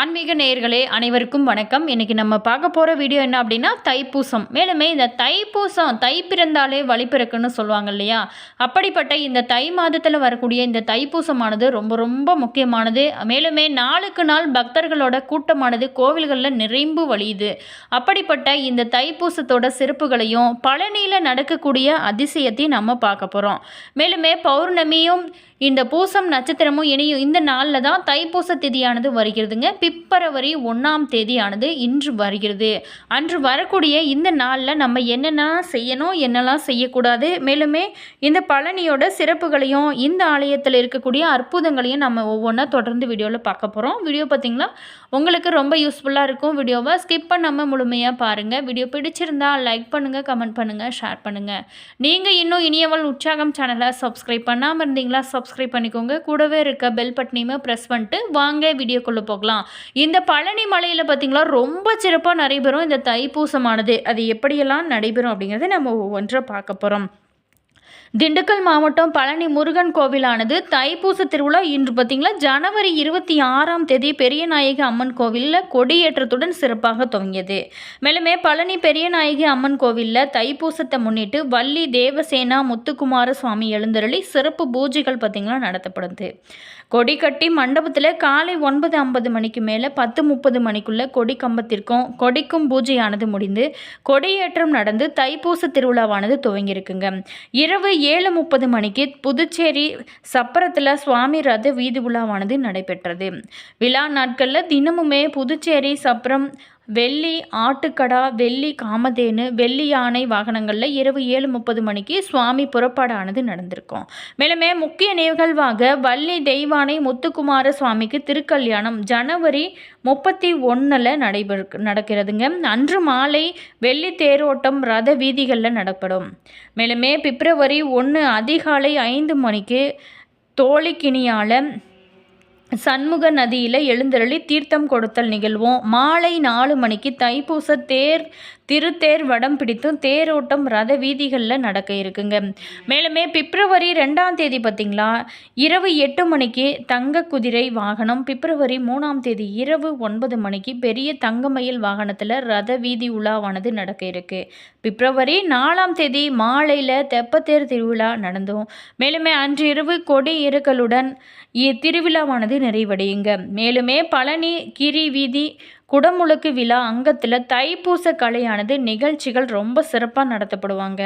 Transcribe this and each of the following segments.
ஆன்மீக நேயர்களே அனைவருக்கும் வணக்கம். இன்றைக்கி நம்ம பார்க்க போகிற வீடியோ என்ன அப்படின்னா தைப்பூசம். மேலுமே இந்த தைப்பூசம் தை பிறந்தாலே வழி பிறக்குன்னு சொல்லுவாங்க இல்லையா? அப்படிப்பட்ட இந்த தை மாதத்தில் வரக்கூடிய இந்த தைப்பூசமானது ரொம்ப ரொம்ப முக்கியமானது. மேலுமே நாளுக்கு நாள் பக்தர்களோட கூட்டமானது கோவில்களில் நிறைம்பு வழியுது. அப்படிப்பட்ட இந்த தைப்பூசத்தோட சிறப்புகளையும் பழனியில் நடக்கக்கூடிய அதிசயத்தையும் நம்ம பார்க்க போகிறோம் மேலுமே பௌர்ணமியும் இந்த பூசம் நட்சத்திரமும் இணையும் இந்த நாளில் தான் தைப்பூச திதியானது வருகிறதுங்க. பிப்ரவரி ஒன்றாம் தேதியானது இன்று வருகிறது. அன்று வரக்கூடிய இந்த நாளில் நம்ம என்னென்ன செய்யணும் என்னெல்லாம் செய்யக்கூடாது மேலுமே இந்த பழனியோட சிறப்புகளையும் இந்த ஆலயத்தில் இருக்கக்கூடிய அற்புதங்களையும் நம்ம ஒவ்வொன்றா தொடர்ந்து வீடியோவில் பார்க்க போகிறோம் வீடியோ பார்த்திங்களா உங்களுக்கு ரொம்ப யூஸ்ஃபுல்லாக இருக்கும் வீடியோவை. ஸ்கிப் பண்ணாமல் முழுமையாக பாருங்கள் வீடியோ பிடிச்சிருந்தால் லைக் பண்ணுங்கள் கமெண்ட் பண்ணுங்கள் ஷேர் பண்ணுங்கள் நீங்கள் இன்னும் இனியவள் உற்சாகம் சேனலை சப்ஸ்கிரைப் பண்ணாமல் இருந்தீங்களா சப்ஸ்கிரைப் பண்ணிக்கோங்க. கூடவே இருக்க பெல் பட்டனையுமே ப்ரெஸ் பண்ணிட்டு வாங்க வீடியோக்குள்ளே போகலாம். இந்த பழனி மலையில் பார்த்திங்களா ரொம்ப சிறப்பாக நடைபெறும் இந்த தைப்பூசமானது. அது எப்படியெல்லாம் நடைபெறும் அப்படிங்கிறத நம்ம ஒவ்வொன்றை பார்க்க போகிறோம் திண்டுக்கல் மாவட்டம் பழனி முருகன் கோவிலானது தைப்பூச திருவிழா இன்று பார்த்திங்களா ஜனவரி இருபத்தி ஆறாம் தேதி பெரியநாயகி அம்மன் கோவிலில் கொடியேற்றத்துடன் சிறப்பாக துவங்கியது. மேலுமே பழனி பெரியநாயகி அம்மன் கோவிலில் தைப்பூசத்தை முன்னிட்டு வள்ளி தேவசேனா முத்துக்குமார சுவாமி எழுந்தருளி சிறப்பு பூஜைகள் பார்த்திங்களா நடத்தப்படுது. கொடி கட்டி மண்டபத்தில் காலை ஒன்பது ஐம்பது மணிக்கு மேலே பத்து முப்பது மணிக்குள்ளே கொடி கம்பத்திற்கும் கொடிக்கும் பூஜையானது முடிந்து கொடியேற்றம் நடந்து தைப்பூச திருவிழாவானது துவங்கியிருக்குங்க. இரவு ஏழு முப்பது மணிக்கு புதுச்சேரி சப்பரத்தில் சுவாமி ரத வீதி உலாவானது நடைபெற்றது. விழா நாட்களில் தினமுமே புதுச்சேரி சப்பரம் வெள்ளி ஆட்டுக்கடா வெள்ளி காமதேனு வெள்ளி யானை வாகனங்களில் இரவு ஏழு முப்பது மணிக்கு சுவாமி புறப்பாடானது நடந்திருக்கும். மேலுமே முக்கிய நிகழ்வாக வள்ளி தெய்வானை முத்துக்குமார சுவாமிக்கு திருக்கல்யாணம் ஜனவரி முப்பத்தி ஒன்றில் நடைபெறு நடக்கிறதுங்க. அன்று மாலை வெள்ளி தேரோட்டம் ரத வீதிகளில் நடப்படும். மேலுமே பிப்ரவரி ஒன்று அதிகாலை ஐந்து மணிக்கு தோழிக்கிணியால் சண்முக நதியில் எழுந்தருளி தீர்த்தம் கொடுத்தல் நிகழ்வும். மாலை நாலு மணிக்கு தைப்பூச தேர் திருத்தேர் வடம் பிடித்தும் தேரோட்டம் ரத வீதிகளில் நடக்க இருக்குங்க. மேலுமே பிப்ரவரி ரெண்டாம் தேதி பார்த்திங்களா? இரவு எட்டு மணிக்கு தங்க குதிரை வாகனம் பிப்ரவரி மூணாம் தேதி இரவு ஒன்பது மணிக்கு பெரிய தங்கமயில் வாகனத்தில் ரத வீதி உலாவானது நடக்க இருக்கு. பிப்ரவரி நாலாம் தேதி மாலையில் தெப்பத்தேர் திருவிழா நடந்தோம் மேலுமே அன்று இரவு கொடி இருக்கலுடன் திருவிழாவானது நிறைவடையுங்க. மேலுமே பழனி கிரி வீதி குடமுழுக்கு விழா அங்கத்தில் தைப்பூச கலையானது நிகழ்ச்சிகள் ரொம்ப சிறப்பாக நடத்தப்படுவாங்க.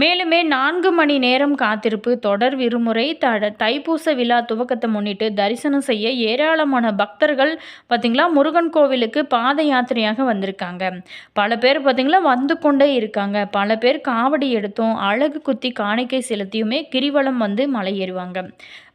மேலுமே நான்கு மணி நேரம் காத்திருப்பு தொடர் விருமுறை த தைப்பூச விழா துவக்கத்தை முன்னிட்டு தரிசனம் செய்ய ஏராளமான பக்தர்கள் பார்த்திங்களா முருகன் கோவிலுக்கு பாத யாத்திரையாக வந்திருக்காங்க. பல பேர் பார்த்திங்களா வந்து கொண்டே இருக்காங்க. பல பேர் காவடி எடுத்தும் அழகு குத்தி காணிக்கை செலுத்தியுமே கிரிவலம் வந்து மலை ஏறுவாங்க.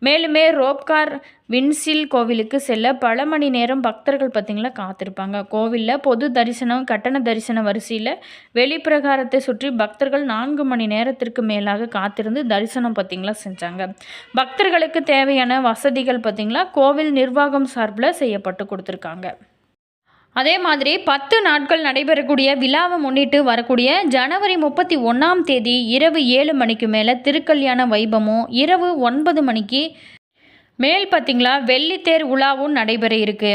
மேலுமே ரோப்கார் வின்சில் கோவிலுக்கு செல்ல பல மணி நேரம் பக்தர்கள் பார்த்திங்களா காத்திருப்பாங்க. கோவிலில் பொது தரிசனம் கட்டண தரிசன வரிசையில் வெளிப்பிரகாரத்தை சுற்றி பக்தர்கள் நான்கு மணி நேரத்திற்கு மேலாக காத்திருந்து தரிசனம் பார்த்திங்களா செஞ்சாங்க. பக்தர்களுக்கு தேவையான வசதிகள் பார்த்திங்களா கோவில் நிர்வாகம் சார்பில் செய்யப்பட்டு கொடுத்துருக்காங்க. அதே மாதிரி பத்து நாட்கள் நடைபெறக்கூடிய விழாவை முன்னிட்டு வரக்கூடிய ஜனவரி முப்பத்தி ஒன்றாம் தேதி இரவு ஏழு மணிக்கு மேலே திருக்கல்யாண வைபமும் இரவு ஒன்பது மணிக்கு மேல் பார்த்திங்களா வெள்ளித்தேர் உலாவும் நடைபெற இருக்கு.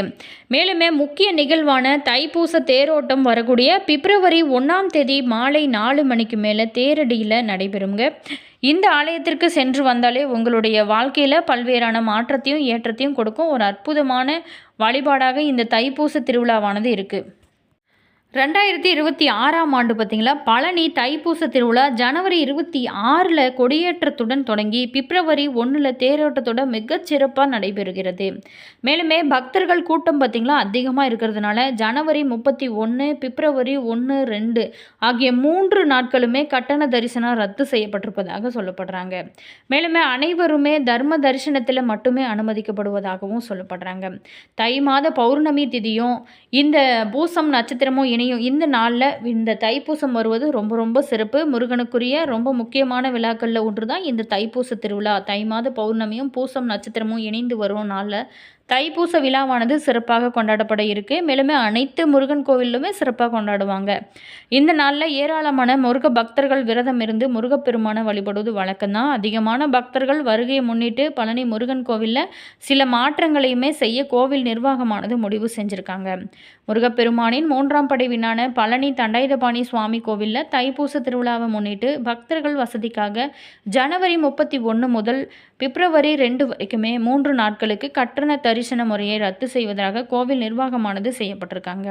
மேலுமே முக்கிய நிகழ்வான தைப்பூச தேரோட்டம் வரக்கூடிய பிப்ரவரி ஒன்றாம் தேதி மாலை நாலு மணிக்கு மேலே தேரடியில் நடைபெறுங்க. இந்த ஆலயத்திற்கு சென்று வந்தாலே உங்களுடைய வாழ்க்கையில் பல்வேறான மாற்றத்தையும் ஏற்றத்தையும் கொடுக்கும். ஒரு அற்புதமான வழிபாடாக இந்த தைப்பூச திருவிழாவானது இருக்குது ரெண்டாயிரத்தி இருபத்தி ஆறாம் ஆண்டு பார்த்திங்களா? பழனி தைப்பூச திருவிழா ஜனவரி இருபத்தி ஆறில் கொடியேற்றத்துடன் தொடங்கி பிப்ரவரி ஒன்றில் தேரோட்டத்தோட மிகச்சிறப்பாக நடைபெறுகிறது. மேலுமே பக்தர்கள் கூட்டம் பார்த்திங்களா? அதிகமாக இருக்கிறதுனால ஜனவரி முப்பத்தி ஒன்று பிப்ரவரி ஒன்று ரெண்டு ஆகிய மூன்று நாட்களுமே கட்டண தரிசனம் ரத்து செய்யப்பட்டிருப்பதாக சொல்லப்படுறாங்க. மேலுமே அனைவருமே தர்ம தரிசனத்தில் மட்டுமே அனுமதிக்கப்படுவதாகவும் சொல்லப்படுறாங்க. தை மாத பௌர்ணமி திதியும் இந்த பூசம் நட்சத்திரமும் இணை இணையும் இந்த நாளில் இந்த தைப்பூசம் வருவது ரொம்ப ரொம்ப சிறப்பு. முருகனுக்குரிய ரொம்ப முக்கியமான விழாக்களில் ஒன்று தான் இந்த தைப்பூச திருவிழா. தை மாத பௌர்ணமியும் பூசம் நட்சத்திரமும் இணைந்து வரும் நாளில் தைப்பூச விழாவானது சிறப்பாக கொண்டாடப்பட இருக்கு. மேலுமே அனைத்து முருகன் கோவிலுமே சிறப்பாக கொண்டாடுவாங்க. இந்த நாளில் ஏராளமான முருக பக்தர்கள் விரதம் இருந்து முருகப்பெருமானை வழிபடுவது வழக்கம்தான். அதிகமான பக்தர்கள் வருகையை முன்னிட்டு பழனி முருகன் கோவிலில் சில மாற்றங்களையுமே செய்ய கோவில் நிர்வாகமானது முடிவு செஞ்சுருக்காங்க. முருகப்பெருமானின் மூன்றாம் படைவினான பழனி தண்டாயுதபாணி சுவாமி கோவிலில் தைப்பூச திருவிழாவை முன்னிட்டு பக்தர்கள் வசதிக்காக ஜனவரி முப்பத்தி ஒன்று முதல் பிப்ரவரி ரெண்டு வரைக்குமே மூன்று நாட்களுக்கு கட்டண தரிசன முறையை ரத்து செய்வதாக கோவில் நிர்வாகமானது செய்யப்பட்டிருக்காங்க.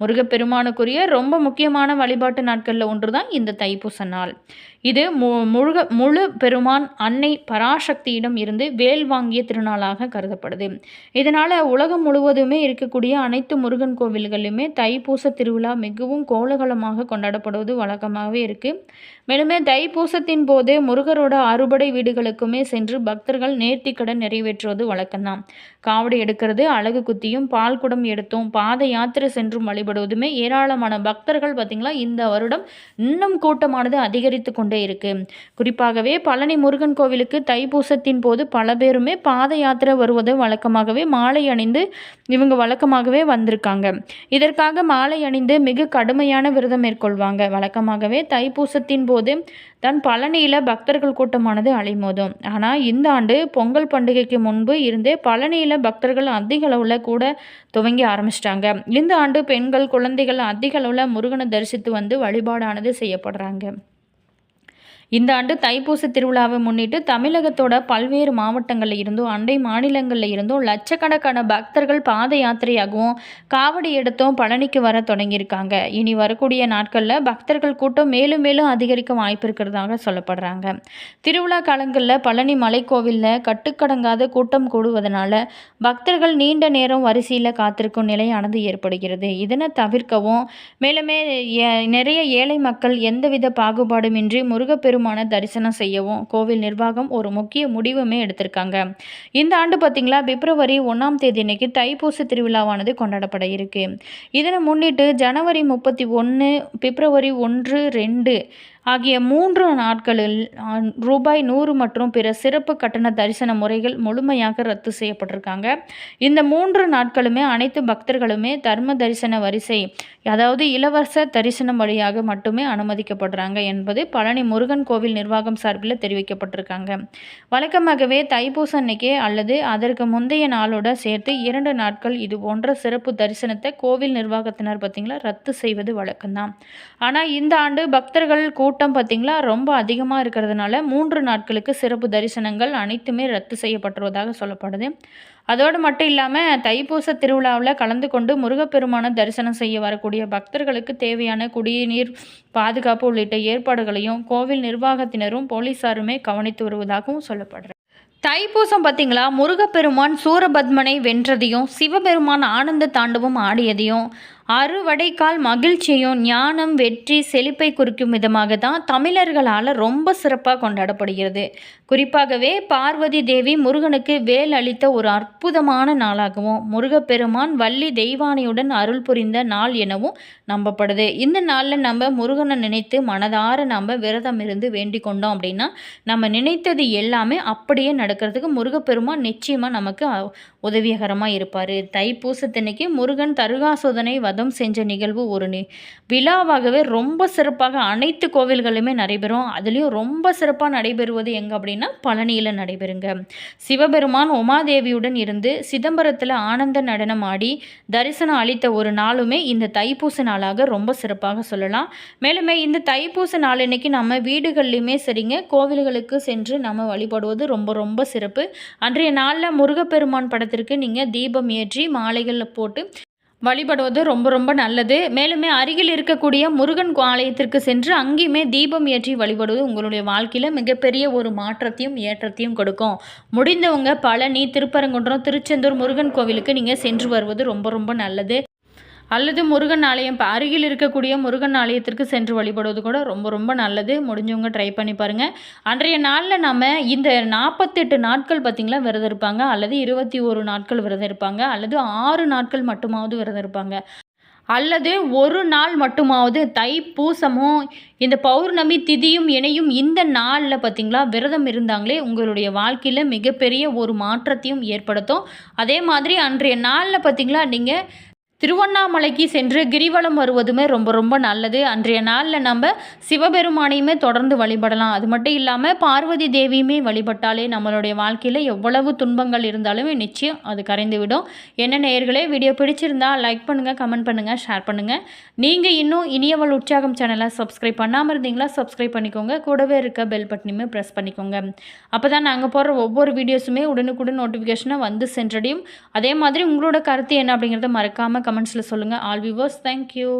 முருகப்பெருமானுக்குரிய ரொம்ப முக்கியமான வழிபாட்டு நாட்களில் ஒன்று தான் இந்த தைப்பூச நாள். இது மு முழுக முழு பெருமான் அன்னை பராசக்தியிடம் இருந்து வேல் வாங்கிய திருநாளாக கருதப்படுது. இதனால் உலகம் முழுவதுமே இருக்கக்கூடிய அனைத்து முருகன் கோவில்களிலுமே தைப்பூச திருவிழா மிகவும் கோலகலமாக கொண்டாடப்படுவது வழக்கமாகவே இருக்குது மேலுமே தைப்பூசத்தின் போது முருகரோட அறுபடை வீடுகளுக்குமே சென்று பக்தர்கள் நேர்த்திக்கடன் நிறைவேற்றுவது வழக்கம்தான். காவடி எடுக்கிறது அழகு குத்தியும் பால் குடம் எடுத்தும் பாத யாத்திரை சென்றும் வழிபடுவதுமே ஏராளமான பக்தர்கள் பார்த்திங்களா இந்த வருடம் இன்னும் கூட்டமானது அதிகரித்து கொண்டு இருக்கு. குறிப்பாகவே பழனி முருகன் கோவிலுக்கு தைப்பூசத்தின் போது பல பேருமே பாத யாத்திரை வருவது வழக்கமாகவே மாலை அணிந்து இவங்க வழக்கமாகவே வந்திருக்காங்க. இதற்காக மாலை அணிந்து மிக கடுமையான விரதம் மேற்கொள்வாங்க. வழக்கமாகவே தைப்பூசத்தின் போது தான் பழனியில் பக்தர்கள் கூட்டமானது அலைமோதும். ஆனால் இந்த ஆண்டு பொங்கல் பண்டிகைக்கு முன்பு இருந்தே பழனியில் பக்தர்கள் அதிக அளவில் கூட துவங்கி ஆரம்பிச்சிட்டாங்க. இந்த ஆண்டு பெண்கள் குழந்தைகள் அதிக அளவில் முருகனை தரிசித்து வந்து வழிபாடானது செய்யப்படுறாங்க. இந்த ஆண்டு தைப்பூச திருவிழாவை முன்னிட்டு தமிழகத்தோட பல்வேறு மாவட்டங்களில் இருந்தும் அண்டை மாநிலங்களில் இருந்தும் லட்சக்கணக்கான பக்தர்கள் பாத யாத்திரையாகவும் காவடி எடுத்தும் பழனிக்கு வர தொடங்கியிருக்காங்க. இனி வரக்கூடிய நாட்களில் பக்தர்கள் கூட்டம் மேலும் மேலும் அதிகரிக்க வாய்ப்பு இருக்கிறதாக சொல்லப்படுறாங்க. திருவிழா காலங்களில் பழனி மலைக்கோவிலில் கட்டுக்கடங்காத கூட்டம் கூடுவதனால பக்தர்கள் நீண்ட நேரம் வரிசையில் காத்திருக்கும் நிலையானது ஏற்படுகிறது. இதனை தவிர்க்கவும் மேலுமே நிறைய ஏழை மக்கள் எந்தவித பாகுபாடுமின்றி முருகப்பெரு பெருமான தரிசனம் செய்யவும் கோவில் நிர்வாகம் ஒரு முக்கிய முடிவுமே எடுத்திருக்காங்க. இந்த ஆண்டு பார்த்திங்களா பிப்ரவரி ஒன்றாம் தேதி அன்னைக்கு தைப்பூச திருவிழாவானது கொண்டாடப்பட இருக்கு. இதனை முன்னிட்டு ஜனவரி முப்பத்தி ஒன்று பிப்ரவரி ஒன்று ரெண்டு ஆகிய மூன்று நாட்களில் ரூபாய் நூறு மற்றும் பிற சிறப்பு கட்டண தரிசன முறைகள் முழுமையாக ரத்து செய்யப்பட்டிருக்காங்க. இந்த மூன்று நாட்களுமே அனைத்து பக்தர்களுமே தர்ம தரிசன வரிசை அதாவது இலவச தரிசனம் வழியாக மட்டுமே அனுமதிக்கப்படுறாங்க என்பது பழனி முருகன் கோவில் நிர்வாகம் சார்பில் தெரிவிக்கப்பட்டிருக்காங்க. வழக்கமாகவே தைப்பூச அன்னைக்கே அல்லது அதற்கு முந்தைய நாளோட சேர்த்து இரண்டு நாட்கள் இது போன்ற சிறப்பு தரிசனத்தை கோவில் நிர்வாகத்தினர் பார்த்திங்களா ரத்து செய்வது வழக்கம்தான். ஆனால் இந்த ஆண்டு பக்தர்கள் கூட்ட கூட்டம் பார்த்திங்களா ரொம்ப அதிகமாக இருக்கிறதுனால மூன்று நாட்களுக்கு சிறப்பு தரிசனங்கள் அனைத்துமே ரத்து செய்யப்பட்டுருவதாக சொல்லப்படுது. அதோடு மட்டும் இல்லாமல் தைப்பூச திருவிழாவில் கலந்து கொண்டு முருகப்பெருமான தரிசனம் செய்ய வரக்கூடிய பக்தர்களுக்கு தேவையான குடிநீர் பாதுகாப்பு உள்ளிட்ட ஏற்பாடுகளையும் கோவில் நிர்வாகத்தினரும் போலீஸாருமே கவனித்து வருவதாகவும் சொல்லப்படுறது தைப்பூசம் பார்த்தீங்களா முருகப்பெருமான் சூரபத்மனை வென்றதையும் சிவபெருமான் ஆனந்த தாண்டவம் ஆடியதையும் அறுவடைக்கால் மகிழ்ச்சியும் ஞானம் வெற்றி செழிப்பை குறிக்கும் விதமாக தான் தமிழர்களால் ரொம்ப சிறப்பாக கொண்டாடப்படுகிறது. குறிப்பாகவே பார்வதி தேவி முருகனுக்கு வேல் அளித்த ஒரு அற்புதமான நாளாகவும் முருகப்பெருமான் வள்ளி தெய்வானையுடன் அருள் புரிந்த நாள் எனவும் நம்பப்படுது. இந்த நாளில் நம்ம முருகனை நினைத்து மனதார நம்ம விரதம் இருந்து வேண்டிக் கொண்டோம் அப்படின்னா நம்ம நினைத்தது எல்லாமே அப்படியே நடக்கிறதுக்கு முருகப்பெருமான் நிச்சயமாக நமக்கு உதவிகரமாக இருப்பார். தைப்பூசத்தன்னைக்கு முருகன் தருகாசோதனை வதம் செஞ்ச நிகழ்வு ஒரு நி விழாவாகவே ரொம்ப சிறப்பாக அனைத்து கோவில்களுமே நடைபெறும். அதுலேயும் ரொம்ப சிறப்பாக நடைபெறுவது எங்கே அப்படின்னா பழனியில் நடைபெறுங்க. சிவபெருமான் உமாதேவியுடன் இருந்து சிதம்பரத்தில் ஆனந்த நடனம் ஆடி தரிசனம் அளித்த ஒரு நாளுமே இந்த தைப்பூச நாளாக ரொம்ப சிறப்பாக சொல்லலாம். மேலுமே இந்த தைப்பூச நாள் இன்னைக்கு நம்ம வீடுகள்லையுமே சரிங்க கோவில்களுக்கு சென்று நம்ம வழிபடுவது ரொம்ப ரொம்ப சிறப்பு. அன்றைய நாளில் முருகப்பெருமான் படத்திற்கு நீங்கள் தீபம் ஏற்றி மாலைகளில் போட்டு வழிபடுவது ரொம்ப ரொம்ப நல்லது. மேலுமே அருகில் இருக்கக்கூடிய முருகன் ஆலயத்திற்கு சென்று அங்கேயுமே தீபம் ஏற்றி வழிபடுவது உங்களுடைய வாழ்க்கையில் மிகப்பெரிய ஒரு மாற்றத்தையும் ஏற்றத்தையும் கொடுக்கும். முடிந்தவங்க பழனி திருப்பரங்குன்றம் திருச்செந்தூர் முருகன் கோவிலுக்கு நீங்கள் சென்று வருவது ரொம்ப ரொம்ப நல்லது. அல்லது முருகன் ஆலயம் இப்போ அருகில் இருக்கக்கூடிய முருகன் ஆலயத்திற்கு சென்று வழிபடுவது கூட ரொம்ப ரொம்ப நல்லது. முடிஞ்சவங்க ட்ரை பண்ணி பாருங்கள் அன்றைய நாளில் நம்ம இந்த நாற்பத்தெட்டு நாட்கள் பார்த்திங்களா விரதம் இருப்பாங்க. அல்லது இருபத்தி ஒரு நாட்கள் விரதம் இருப்பாங்க. அல்லது ஆறு நாட்கள் மட்டுமாவது விரதம் இருப்பாங்க. அல்லது ஒரு நாள் மட்டுமாவது தை பூசமும் இந்த பௌர்ணமி திதியும் இணையும் இந்த நாளில் பார்த்திங்களா விரதம் இருந்தாங்களே உங்களுடைய வாழ்க்கையில் மிகப்பெரிய ஒரு மாற்றத்தையும் ஏற்படுத்தும். அதே மாதிரி அன்றைய நாளில் பார்த்திங்களா நீங்கள் திருவண்ணாமலைக்கு சென்று கிரிவலம் வருவதுமே ரொம்ப ரொம்ப நல்லது. அன்றைய நாளில் நம்ம சிவபெருமானையுமே தொடர்ந்து வழிபடலாம். அது மட்டும் இல்லாமல் பார்வதி தேவியுமே வழிபட்டாலே நம்மளுடைய வாழ்க்கையில் எவ்வளவு துன்பங்கள் இருந்தாலுமே நிச்சயம் அது கரைந்து விடும் என்ன நேயர்களே வீடியோ பிடிச்சிருந்தா லைக் பண்ணுங்கள் கமெண்ட் பண்ணுங்கள் ஷேர் பண்ணுங்கள் நீங்கள் இன்னும் இனியவள் உற்சாகம் சேனலை சப்ஸ்கிரைப் பண்ணாமல் இருந்தீங்களா சப்ஸ்கிரைப் பண்ணிக்கோங்க. கூடவே இருக்க பெல் பட்டனையுமே ப்ரெஸ் பண்ணிக்கோங்க. அப்போ தான் நாங்கள் போடுற ஒவ்வொரு வீடியோஸுமே உடனுக்குடன் நோட்டிஃபிகேஷனை வந்து சென்றடையும். அதே மாதிரி உங்களோட கருத்து என்ன அப்படிங்கிறத மறக்காமல் கமெண்ட்ஸில் சொல்லுங்கள் ஆல் வியூவர்ஸ் தேங்க்யூ